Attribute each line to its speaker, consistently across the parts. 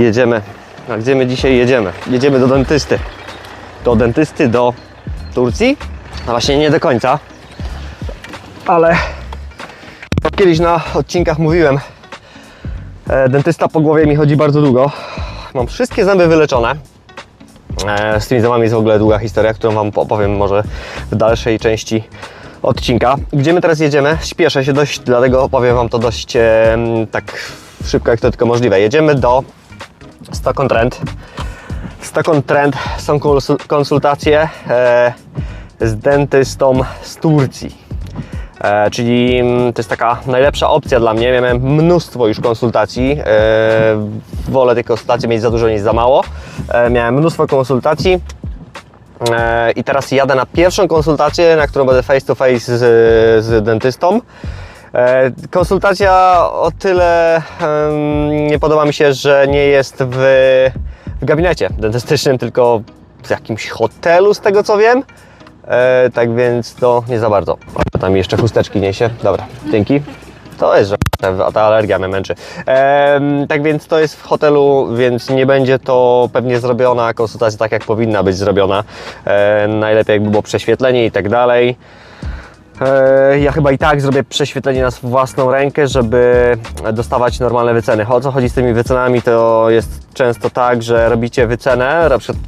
Speaker 1: jedziemy. A gdzie my dzisiaj jedziemy? Jedziemy do dentysty. Do dentysty do Turcji? No właśnie nie do końca. Ale kiedyś na odcinkach mówiłem, e, dentysta po głowie mi chodzi bardzo długo. Mam wszystkie zęby wyleczone. E, Z tymi zębami jest w ogóle długa historia, którą Wam opowiem może w dalszej części odcinka. Gdzie my teraz jedziemy? Śpieszę się dość, dlatego opowiem Wam to dość e, tak szybko, jak to tylko możliwe. Jedziemy do Stockton Trend. Stockton Trend są konsul- konsultacje e, z dentystą z Turcji. E, czyli mm, to jest taka najlepsza opcja dla mnie. Miałem mnóstwo już konsultacji. E, wolę tych konsultacji mieć za dużo niż za mało. Miałem mnóstwo konsultacji. I teraz jadę na pierwszą konsultację, na którą będę face to face z, z dentystą. E, Konsultacja o tyle nie podoba mi się, że nie jest w, w gabinecie dentystycznym, tylko w jakimś hotelu, z tego co wiem. E, tak więc to nie za bardzo. Tam jeszcze chusteczki niesie. Dobra, dzięki. To jest, że ta, ta alergia mnie męczy. Em, tak więc to jest w hotelu, więc nie będzie to pewnie zrobiona konsultacja tak, jak powinna być zrobiona. E, najlepiej jakby było prześwietlenie i tak dalej. E, Ja chyba i tak zrobię prześwietlenie na własną rękę, żeby dostawać normalne wyceny. O co chodzi z tymi wycenami, to jest często tak, że robicie wycenę, na przykład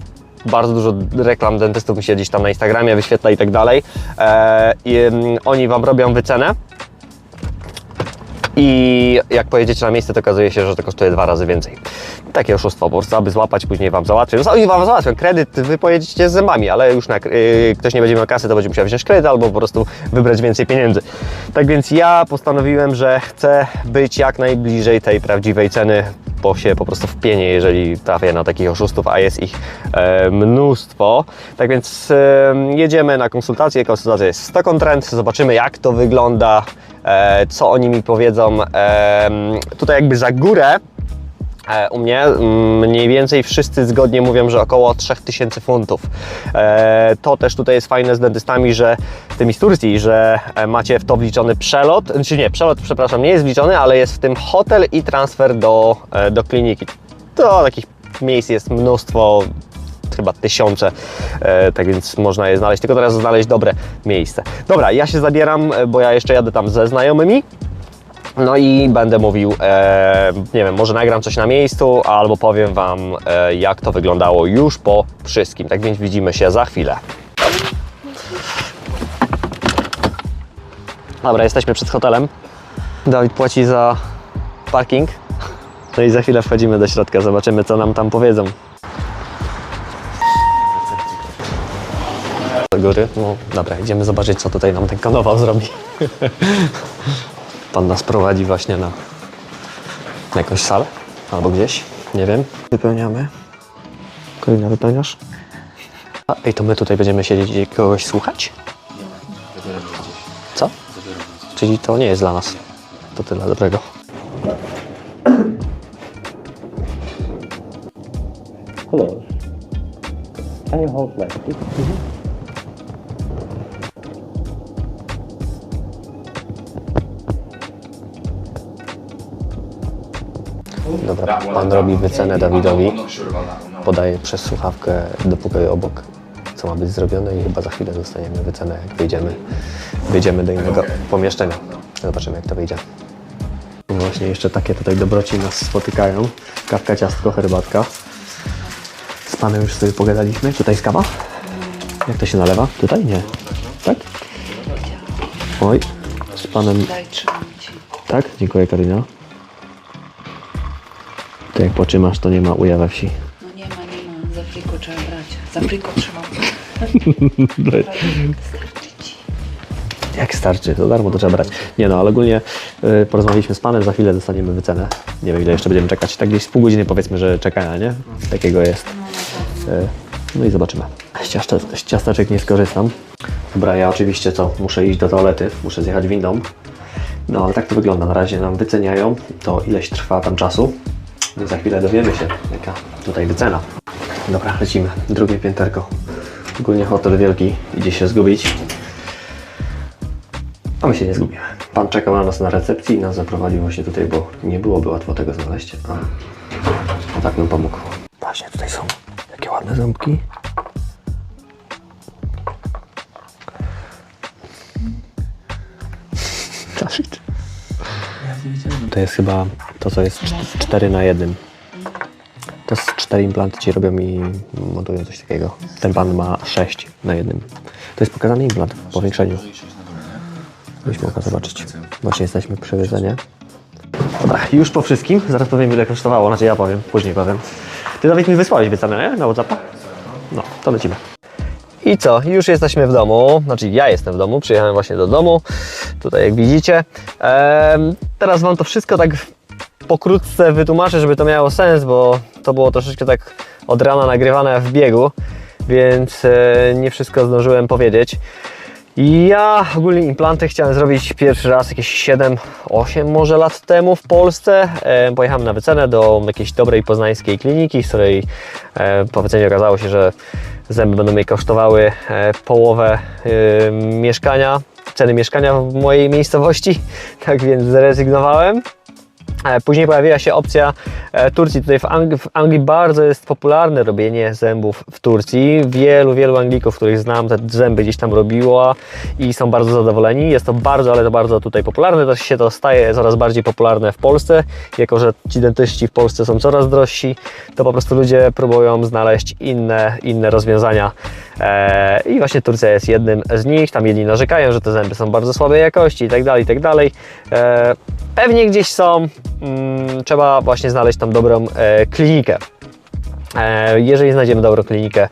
Speaker 1: bardzo dużo reklam dentystów mi się gdzieś tam na Instagramie wyświetla i tak dalej. E, I mm, oni Wam robią wycenę, i jak pojedziecie na miejsce, to okazuje się, że to kosztuje dwa razy więcej. Takie oszustwo, po prostu, aby złapać, później Wam załatwią. No, oni Wam załatwią kredyt, Wy pojedziecie z zębami, ale już na, yy, ktoś nie będzie miał kasy, to będzie musiał wziąć kredyt albo po prostu wybrać więcej pieniędzy. Tak więc ja postanowiłem, że chcę być jak najbliżej tej prawdziwej ceny, bo się po prostu wpienię, jeżeli trafię na takich oszustów, a jest ich e, mnóstwo. Tak więc e, jedziemy na konsultację. Konsultacja jest w Stockholm Trend. Zobaczymy, jak to wygląda, e, co oni mi powiedzą. E, tutaj jakby za górę U mnie mm, mniej więcej wszyscy zgodnie mówią, że około 3000 funtów. E, To też tutaj jest fajne z dentystami, że tymi z Turcji, że e, macie w to wliczony przelot, czy nie, przelot, przepraszam, nie jest wliczony, ale jest w tym hotel i transfer do, e, do kliniki. To takich miejsc jest mnóstwo, chyba tysiące, e, tak więc można je znaleźć, tylko teraz znaleźć dobre miejsce. Dobra, ja się zabieram, e, bo ja jeszcze jadę tam ze znajomymi. No i będę mówił, e, nie wiem, może nagram coś na miejscu, albo powiem Wam, e, jak to wyglądało już po wszystkim. Tak więc widzimy się za chwilę. Dobra, jesteśmy przed hotelem. Dawid płaci za parking. No i za chwilę wchodzimy do środka, zobaczymy co nam tam powiedzą. Do góry. No dobra, idziemy zobaczyć co tutaj nam ten konował zrobi. Pan nas prowadzi właśnie na, na jakąś salę albo gdzieś, nie wiem. Wypełniamy. Kolejna wypełniasz? A, ej, to my tutaj będziemy siedzieć i kogoś słuchać? Co? Czyli to nie jest dla nas. To tyle dobrego. Hello. Can you hold like Dobra, pan robi wycenę Dawidowi, podaje przez słuchawkę do pokoju obok, co ma być zrobione i chyba za chwilę dostaniemy wycenę, jak wyjdziemy, wyjdziemy do innego pomieszczenia. Zobaczymy, jak to wyjdzie. Właśnie jeszcze takie tutaj dobroci nas spotykają. Kawka, ciastko, herbatka. Z panem już sobie pogadaliśmy. Tutaj jest kawa? Jak to się nalewa? Tutaj? Nie. Tak? Oj, z panem... Tak? Dziękuję Karina. To jak poczymasz, to nie ma uja we wsi.
Speaker 2: No nie ma, nie ma. Za friko trzeba brać. Za friko. Starczy ci.
Speaker 1: Jak starczy, to darmo to trzeba brać. Nie no, ale ogólnie y, porozmawialiśmy z panem, za chwilę dostaniemy wycenę. Nie wiem ile jeszcze będziemy czekać. Tak gdzieś z pół godziny powiedzmy, że czekania, nie? Takiego jest. Y, no i zobaczymy. Z, ciasta, z ciasteczek nie skorzystam. Dobra, ja oczywiście co? Muszę iść do toalety, muszę zjechać windą. No ale tak to wygląda. Na razie nam wyceniają, to ileś trwa tam czasu. No za chwilę dowiemy się, jaka tutaj wycena. Dobra, lecimy. Drugie pięterko. Ogólnie hotel wielki, idzie się zgubić. A my się nie zgubimy. Pan czekał na nas na recepcji i nas zaprowadził właśnie tutaj, bo nie byłoby łatwo tego znaleźć. A, a tak bym pomógł. Właśnie tutaj są jakie ładne ząbki. Zaszczyt. To jest chyba to, co jest 4 na 1. To jest 4 implanty ci robią i montują coś takiego. Ten pan ma 6 na jednym. To jest pokazany implant w powiększeniu. Byś mogła zobaczyć. Właśnie jesteśmy przy wycenie. Dobra, już po wszystkim. Zaraz powiem ile kosztowało, znaczy ja powiem, później powiem. Ty Dawid mi wysłałeś wycenę, nie? Na Whatsappa? No, to lecimy. I co? Już jesteśmy w domu. Znaczy ja jestem w domu, przyjechałem właśnie do domu. Tutaj jak widzicie. Em, teraz Wam to wszystko tak pokrótce wytłumaczę, żeby to miało sens, bo to było troszeczkę tak od rana nagrywane w biegu, więc e, nie wszystko zdążyłem powiedzieć. Ja ogólnie implanty chciałem zrobić pierwszy raz jakieś 7-8 może lat temu w Polsce. E, pojechałem na wycenę do jakiejś dobrej poznańskiej kliniki, z której e, po wycenie okazało się, że zęby będą mi kosztowały połowę mieszkania, ceny mieszkania w mojej miejscowości, tak więc zrezygnowałem. E, Później pojawiła się opcja e, Turcji. Tutaj w, Ang- w Anglii bardzo jest popularne robienie zębów w Turcji. Wielu, wielu Anglików, których znam, te zęby gdzieś tam robiło i są bardzo zadowoleni. Jest to bardzo, ale to bardzo tutaj popularne. Też się to staje coraz bardziej popularne w Polsce. Jako, że ci dentyści w Polsce są coraz drożsi, to po prostu ludzie próbują znaleźć inne, inne rozwiązania. E, I właśnie Turcja jest jednym z nich. Tam jedni narzekają, że te zęby są bardzo słabej jakości i tak dalej, i tak dalej. Pewnie gdzieś są, mm, trzeba właśnie znaleźć tam dobrą e, klinikę. E, jeżeli znajdziemy dobrą klinikę,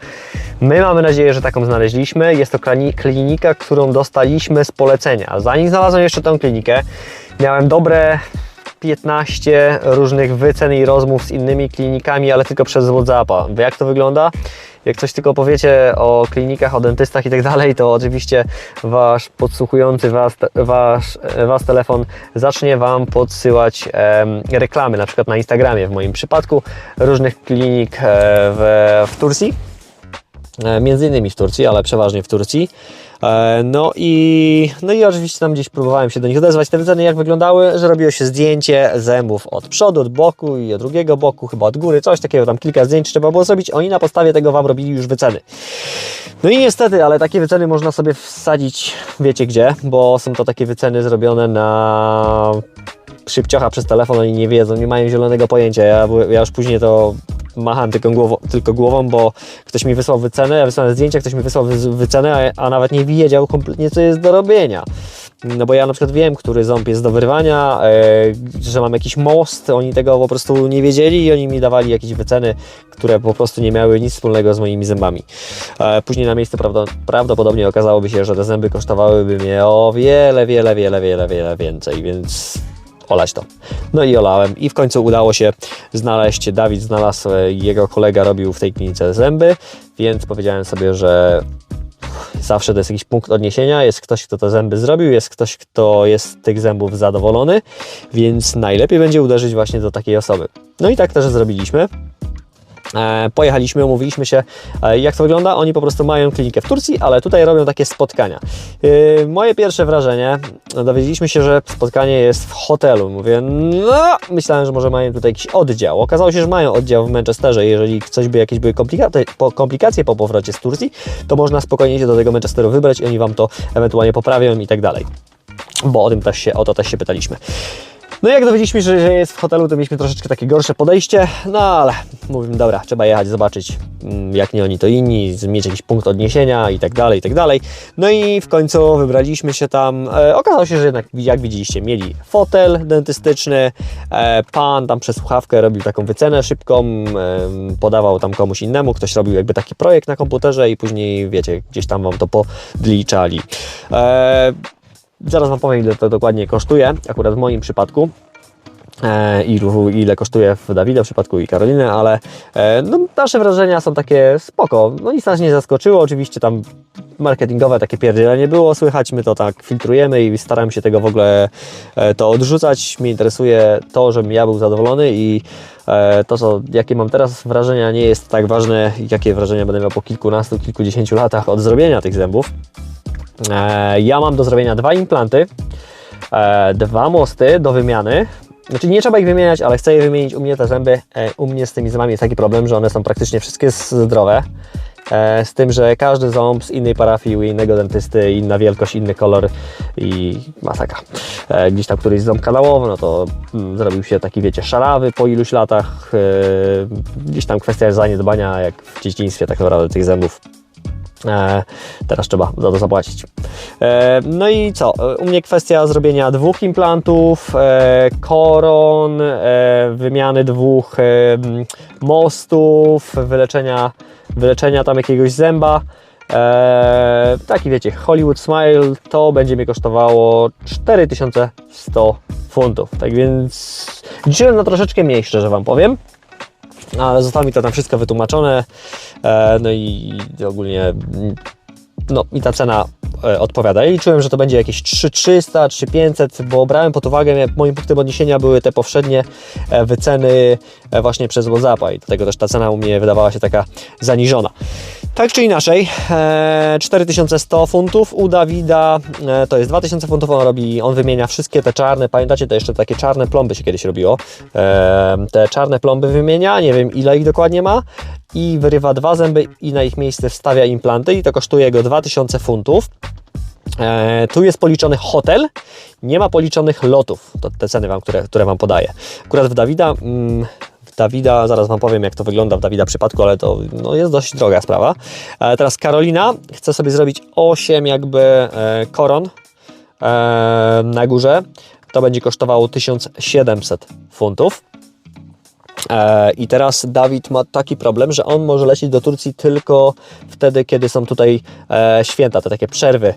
Speaker 1: my mamy nadzieję, że taką znaleźliśmy. Jest to klini- klinika, którą dostaliśmy z polecenia. Zanim znalazłem jeszcze tą klinikę, miałem dobre 15 różnych wycen i rozmów z innymi klinikami, ale tylko przez WhatsAppa. Jak to wygląda? Jak coś tylko powiecie o klinikach, o dentystach i tak dalej, to oczywiście wasz podsłuchujący was, wasz, was telefon zacznie wam podsyłać reklamy, na przykład na Instagramie w moim przypadku, różnych klinik e, w, w Turcji. E, Między innymi w Turcji, ale przeważnie w Turcji. E, No i, no i oczywiście tam gdzieś próbowałem się do nich odezwać. Te wyceny jak wyglądały, że robiło się zdjęcie zębów od przodu, od boku i od drugiego boku, chyba od góry, coś takiego, tam kilka zdjęć trzeba było zrobić. Oni na podstawie tego Wam robili już wyceny. No i niestety, ale takie wyceny można sobie wsadzić, wiecie gdzie, bo są to takie wyceny zrobione na szybciocha przez telefon, oni nie wiedzą, nie mają zielonego pojęcia. Ja, ja już później to macham tylko głową, tylko głową, bo ktoś mi wysłał wycenę, ja wysłałem zdjęcia, ktoś mi wysłał wy- wycenę, a, a nawet nie wiedział kompletnie, co jest do robienia. No bo ja na przykład wiem, który ząb jest do wyrwania, e, że mam jakiś most, oni tego po prostu nie wiedzieli i oni mi dawali jakieś wyceny, które po prostu nie miały nic wspólnego z moimi zębami. E, później na miejscu prawdo, prawdopodobnie okazałoby się, że te zęby kosztowałyby mnie o wiele, wiele, wiele, wiele, wiele więcej, więc olać to. No i olałem i w końcu udało się znaleźć, Dawid znalazł, jego kolega robił w tej klinice zęby, więc powiedziałem sobie, że zawsze to jest jakiś punkt odniesienia, jest ktoś, kto te zęby zrobił, jest ktoś, kto jest z tych zębów zadowolony, więc najlepiej będzie uderzyć właśnie do takiej osoby. No i tak też zrobiliśmy. E, Pojechaliśmy, umówiliśmy się, e, jak to wygląda. Oni po prostu mają klinikę w Turcji, ale tutaj robią takie spotkania. E, Moje pierwsze wrażenie, no, dowiedzieliśmy się, że spotkanie jest w hotelu. Mówię, no, myślałem, że może mają tutaj jakiś oddział. Okazało się, że mają oddział w Manchesterze. Jeżeli coś by jakieś były komplikacje po, powrocie z Turcji, to można spokojnie się do tego Manchesteru wybrać i oni Wam to ewentualnie poprawią i tak dalej. Bo o tym też się, o to też się pytaliśmy. No i jak dowiedzieliśmy się, że jest w hotelu, to mieliśmy troszeczkę takie gorsze podejście, no ale mówimy, dobra, trzeba jechać, zobaczyć, mm, jak nie oni, to inni, mieć jakiś punkt odniesienia i tak dalej, i tak dalej. No i w końcu wybraliśmy się tam. E, okazało się, że jednak, jak widzieliście, mieli fotel dentystyczny, e, pan tam przez słuchawkę robił taką wycenę szybką, em, podawał tam komuś innemu, ktoś robił jakby taki projekt na komputerze i później, wiecie, gdzieś tam wam to podliczali. E, Zaraz Wam powiem, ile to dokładnie kosztuje, akurat w moim przypadku. E, ilu, ile kosztuje w Dawida w przypadku i Karoliny, ale e, no, nasze wrażenia są takie spoko. No nic nas nie zaskoczyło, oczywiście tam marketingowe takie pierdzielenie było słychać, my to tak filtrujemy i staram się tego w ogóle e, to odrzucać. Mnie interesuje to, żebym ja był zadowolony i to, co, jakie mam teraz wrażenia, nie jest tak ważne, jakie wrażenia będę miał po kilkunastu, kilkudziesięciu latach od zrobienia tych zębów. E, Ja mam do zrobienia dwa implanty, e, dwa mosty do wymiany Znaczy nie trzeba ich wymieniać, ale chcę je wymienić. U mnie te zęby, e, u mnie z tymi zębami jest taki problem, że one są praktycznie wszystkie zdrowe. Z tym, że każdy ząb z innej parafii, u innego dentysty, inna wielkość, inny kolor i masakra. E, gdzieś tam któryś ząb kanałowy, no to mm, zrobił się taki, wiecie, szarawy po iluś latach. Gdzieś tam kwestia zaniedbania, jak w dzieciństwie tak naprawdę tych zębów teraz trzeba za to zapłacić. E, no i co? E, U mnie kwestia zrobienia dwóch implantów, e, koron, e, wymiany dwóch e, mostów, wyleczenia, wyleczenia tam jakiegoś zęba. E, taki wiecie, Hollywood Smile to będzie mnie kosztowało 4100 funtów. Tak więc liczyłem na troszeczkę mniej, szczerze Wam powiem. Ale zostało mi to tam wszystko wytłumaczone. E, no i ogólnie no i ta cena e, odpowiada. Ja liczyłem, że to będzie jakieś 3300, 3500, bo brałem pod uwagę, moim punktem odniesienia były te poprzednie e, wyceny właśnie przez WhatsAppa i dlatego też ta cena u mnie wydawała się taka zaniżona. Tak czy inaczej, e, 4100 funtów u Dawida e, to jest 2000 funtów. On robi, on wymienia wszystkie te czarne. Pamiętacie, to jeszcze takie czarne plomby się kiedyś robiło. E, te czarne plomby wymienia, nie wiem ile ich dokładnie ma, i wyrywa dwa zęby i na ich miejsce wstawia implanty, i to kosztuje go 2000 funtów. E, tu jest policzony hotel, nie ma policzonych lotów. To te ceny, wam, które, które Wam podaję. Akurat w Dawida. Mm, Dawida, zaraz Wam powiem, jak to wygląda w Dawida przypadku, ale to no, jest dość droga sprawa. E, teraz Karolina chce sobie zrobić 8 jakby e, koron e, na górze. To będzie kosztowało 1700 funtów. E, I teraz Dawid ma taki problem, że on może lecieć do Turcji tylko wtedy, kiedy są tutaj e, święta, te takie przerwy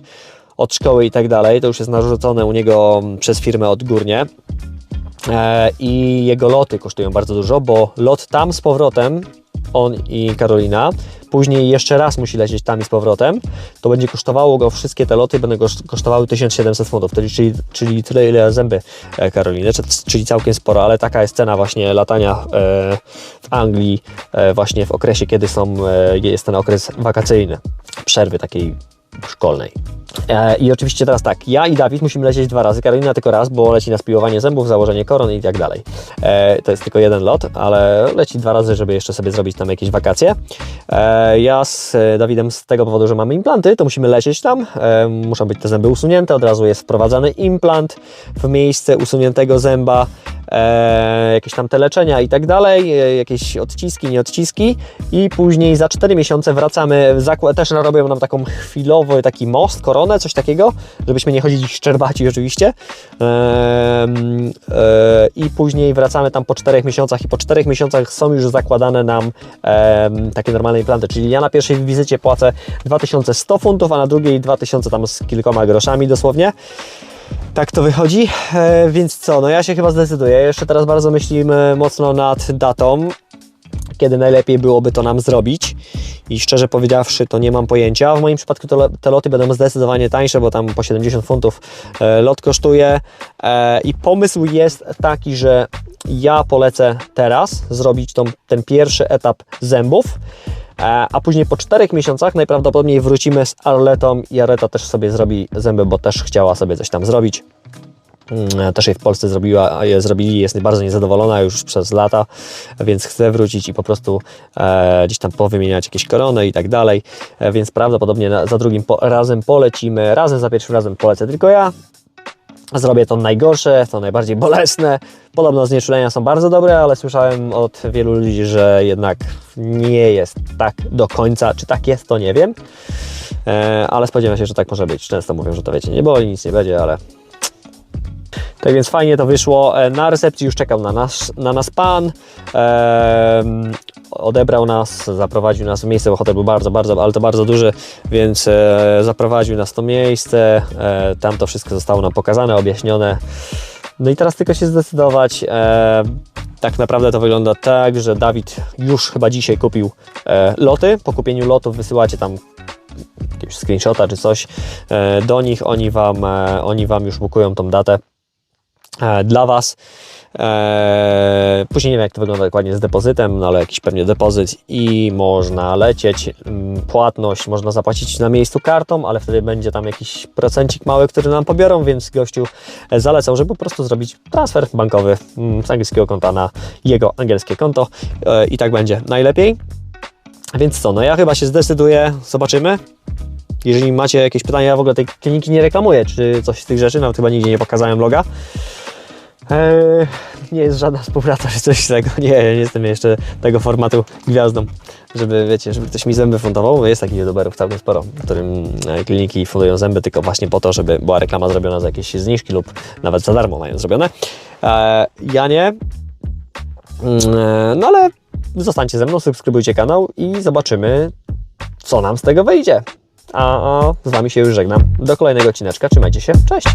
Speaker 1: od szkoły i tak dalej. To już jest narzucone u niego przez firmę odgórnie. E, I jego loty kosztują bardzo dużo, bo lot tam z powrotem, on i Karolina, później jeszcze raz musi lecieć tam i z powrotem, to będzie kosztowało go, wszystkie te loty będą kosztowały 1700 funtów, czyli, czyli, tyle ile zęby e, Karoliny, czy- czyli całkiem sporo, ale taka jest cena właśnie latania e, w Anglii właśnie w okresie, kiedy są, jest ten okres wakacyjny, przerwy takiej szkolnej. E, I oczywiście teraz tak, ja i Dawid musimy lecieć dwa razy, Karolina tylko raz, bo leci na spiłowanie zębów, założenie koron i tak dalej. E, to jest tylko jeden lot, ale leci dwa razy, żeby jeszcze sobie zrobić tam jakieś wakacje. E, ja z Dawidem z tego powodu, że mamy implanty, to musimy lecieć tam, muszą być te zęby usunięte, od razu jest wprowadzany implant w miejsce usuniętego zęba, jakieś tam te leczenia i tak dalej, jakieś odciski, nie odciski i później za 4 miesiące wracamy, też robią nam taką chwilowy taki most, koronę, coś takiego, żebyśmy nie chodzili szczerbaci oczywiście e, i później wracamy tam po 4 miesiącach i po 4 miesiącach są już zakładane nam takie normalne implanty, czyli ja na pierwszej wizycie płacę 2100 funtów, a na drugiej 2000 tam z kilkoma groszami dosłownie. Tak to wychodzi, e, więc co, no ja się chyba zdecyduję. Jeszcze teraz bardzo myślimy mocno nad datą, kiedy najlepiej byłoby to nam zrobić. I szczerze powiedziawszy, to nie mam pojęcia. W moim przypadku te loty będą zdecydowanie tańsze, bo tam po 70 funtów e, lot kosztuje. E, I pomysł jest taki, że ja polecę teraz zrobić tą, ten pierwszy etap zębów. E, A później po czterech miesiącach najprawdopodobniej wrócimy z Arletą i Arleta też sobie zrobi zęby, bo też chciała sobie coś tam zrobić. Mm, Też jej w Polsce zrobiła, zrobili, jest bardzo niezadowolona już przez lata, więc chce wrócić i po prostu e, gdzieś tam powymieniać jakieś korony i tak dalej, e, więc prawdopodobnie na, za drugim po, razem polecimy, razem za pierwszym razem polecę tylko ja. Zrobię to najgorsze, to najbardziej bolesne. Podobno znieczulenia są bardzo dobre, ale słyszałem od wielu ludzi, że jednak nie jest tak do końca. Czy tak jest, to nie wiem. E, ale spodziewam się, że tak może być. Często mówią, że to wiecie, nie boli, nic nie będzie, ale tak więc fajnie to wyszło. E, Na recepcji już czekał na nas, na nas pan. Odebrał nas, zaprowadził nas w miejsce, bo hotel był bardzo, bardzo, ale to bardzo duży, więc e, zaprowadził nas to miejsce. E, tam to wszystko zostało nam pokazane, objaśnione. No i teraz tylko się zdecydować. E, tak naprawdę to wygląda tak, że Dawid już chyba dzisiaj kupił e, loty. Po kupieniu lotów wysyłacie tam jakiegoś screenshota czy coś e, do nich. Oni wam, e, oni wam już bukują tą datę dla Was. Eee, później nie wiem, jak to wygląda dokładnie z depozytem, no ale jakiś pewnie depozyt i można lecieć. Mm, Płatność można zapłacić na miejscu kartą, ale wtedy będzie tam jakiś procencik mały, który nam pobiorą, więc gościu e, zalecał, żeby po prostu zrobić transfer bankowy mm, z angielskiego konta na jego angielskie konto e, i tak będzie najlepiej. Więc co, no ja chyba się zdecyduję, zobaczymy. Jeżeli macie jakieś pytania, ja w ogóle tej kliniki nie reklamuję, czy coś z tych rzeczy, nawet chyba nigdzie nie pokazałem loga. Eee, nie jest żadna współpraca czy coś tego. Nie, nie jestem jeszcze tego formatu gwiazdą, żeby wiecie, żeby ktoś mi zęby fundował. Jest takich youtuberów całkiem sporo, którym e, kliniki fundują zęby tylko właśnie po to, żeby była reklama zrobiona za jakieś zniżki lub nawet za darmo mają zrobione. Eee, ja nie. Mm, e, No ale zostańcie ze mną, subskrybujcie kanał i zobaczymy, co nam z tego wyjdzie. A, a z Wami się już żegnam. Do kolejnego odcineczka. Trzymajcie się. Cześć!